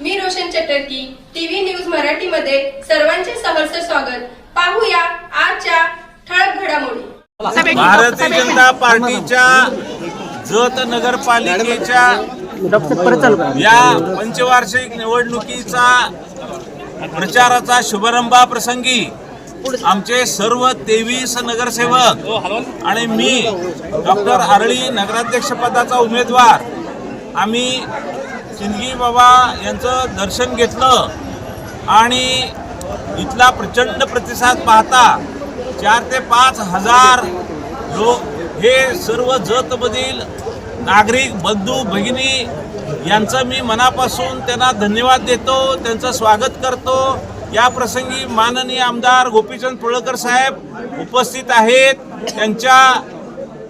मी Roshan चटर्की TV news Marathi मध्ये सर्वांचे सहर्ष स्वागत. पाहूया आजच्या ठळक घडामोडी. भारतीय जनता पार्टीच्या जत नगरपालिकेच्या या पंचवार्षिक निवडणुकीचा प्रचाराचा शुभारंभाप्रसंगी आमचे सर्व तेवीस नगरसेवक आणि मी डॉक्टर आरळी नगराध्यक्षपदाचा उमेदवार आम्ही सिंदगी बाबा यांचं दर्शन घेतलं आणि इथला प्रचंड प्रतिसाद पाहता चार ते पाच हजार लोक हे सर्व जतमधील नागरिक बंधू भगिनी यांचं मी मनापासून त्यांना धन्यवाद देतो त्यांचं स्वागत करतो. या प्रसंगी माननीय आमदार गोपीचंद पुळकर साहेब उपस्थित आहेत. त्यांच्या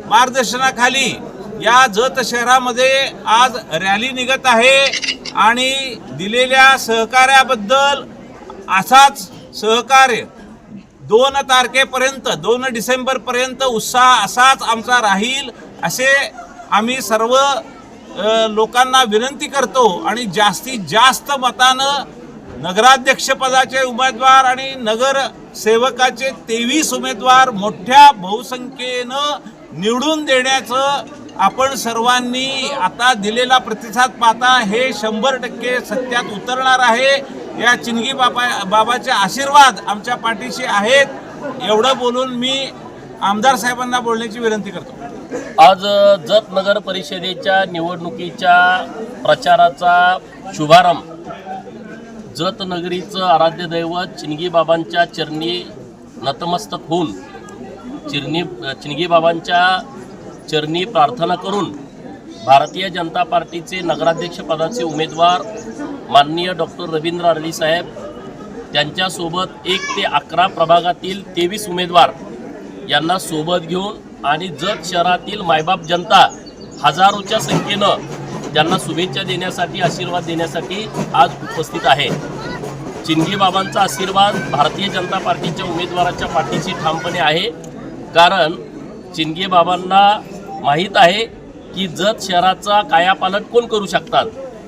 मार्गदर्शनाखाली या जत शहरामध्ये आज रॅली निघत आहे आणि दिलेल्या सहकार्याबद्दल असाच सहकार्य दोन तारखेपर्यंत दोन डिसेंबरपर्यंत उत्साह असाच आमचा राहील असे आम्ही सर्व लोकांना विनंती करतो आणि जास्तीत जास्त मतानं नगराध्यक्षपदाचे उमेदवार आणि नगर सेवकाचे तेवीस उमेदवार मोठ्या बहुसंख्येनं निवडून देण्याचं आपण सर्वांनी आता दिलेला प्रतिसाद पाहता हे शंभर टक्के सत्यात उतरणार आहे. या चिनगी बाबा बाबाचे आशीर्वाद आमच्या पाठीशी आहेत. एवढं बोलून मी आमदार साहेबांना बोलण्याची विनंती करतो. आज जत नगर परिषदेच्या निवडणुकीच्या प्रचाराचा शुभारंभ जत नगरीचं आराध्य दैवत चिनगी बाबांच्या चरणी नतमस्तक होऊन चिरणी चिनगी बाबांच्या चरणी प्रार्थना करून भारतीय जनता पार्टीचे नगराध्यक्षपदाचे उमेदवार माननीय डॉक्टर रवींद्र अरळी साहेब त्यांच्यासोबत एक ते अकरा प्रभागातील तेवीस उमेदवार यांना सोबत घेऊन आणि जत शहरातील मायबाप जनता हजारोच्या संख्येनं त्यांना शुभेच्छा देण्यासाठी आशीर्वाद देण्यासाठी आज उपस्थित आहे. चिंगी बाबांचा आशीर्वाद भारतीय जनता पार्टीच्या उमेदवाराच्या पाठीशी ठामपणे आहे. कारण चिंगी बाबांना माहीत आहे की जत शहराचा कायापालट कोण करू शकतात?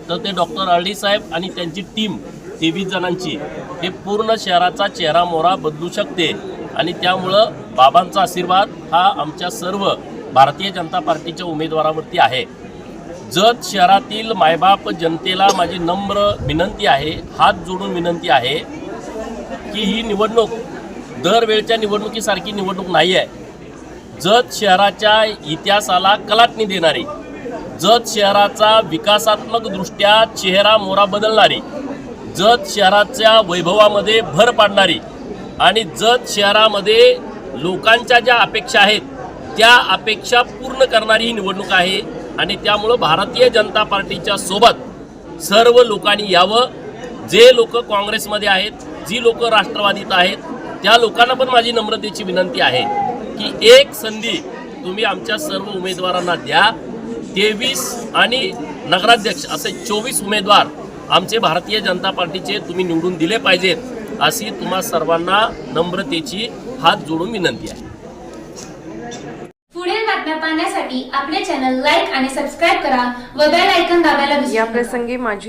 तर ते डॉक्टर अरडी साहेब आणि त्यांची टीम तेवीस जणांची. हे पूर्ण शहराचा चेहरा मोहरा बदलू शकते आणि त्यामुळं बाबांचा आशीर्वाद हा आमच्या सर्व भारतीय जनता पार्टीच्या उमेदवारावरती आहे. जत शहरातील मायबाप जनतेला माझी नम्र विनंती आहे हात जोडून विनंती आहे की ही निवडणूक दरवेळच्या निवडणुकीसारखी निवडणूक नाही आहे जत शहराच्या इतिहासाला कलाटणी देणारी जत शहराचा विकासात्मक दृष्ट्या चेहरा मोरा बदलणारी जत शहराच्या वैभवामध्ये भर पाडणारी आणि जत शहरामध्ये लोकांच्या ज्या अपेक्षा आहेत त्या अपेक्षा पूर्ण करणारी ही निवडणूक आहे आणि त्यामुळं भारतीय जनता पार्टीच्या सोबत सर्व लोकांनी यावं. जे लोक काँग्रेसमध्ये आहेत जी लोक राष्ट्रवादीत आहेत त्या लोकांना पण माझी नम्रतेची विनंती आहे. की एक संधी तुम्ही आमच्या सर्व उमेदवारांना द्या तेवीस आणि नगराध्यक्ष असे चोवीस उमेदवार आमचे भारतीय जनता पार्टीचे तुम्ही निवडून दिले पाहिजेत अशी तुम्हा सर्वांना नम्रतेची हात जोडून विनंती आहे पुढील बातम्या पाहण्यासाठी आपले चॅनल लाईक आणि सबस्क्राईब करा व बेल ऐकन दाबायला विसरू या नका. प्रसंगी माजी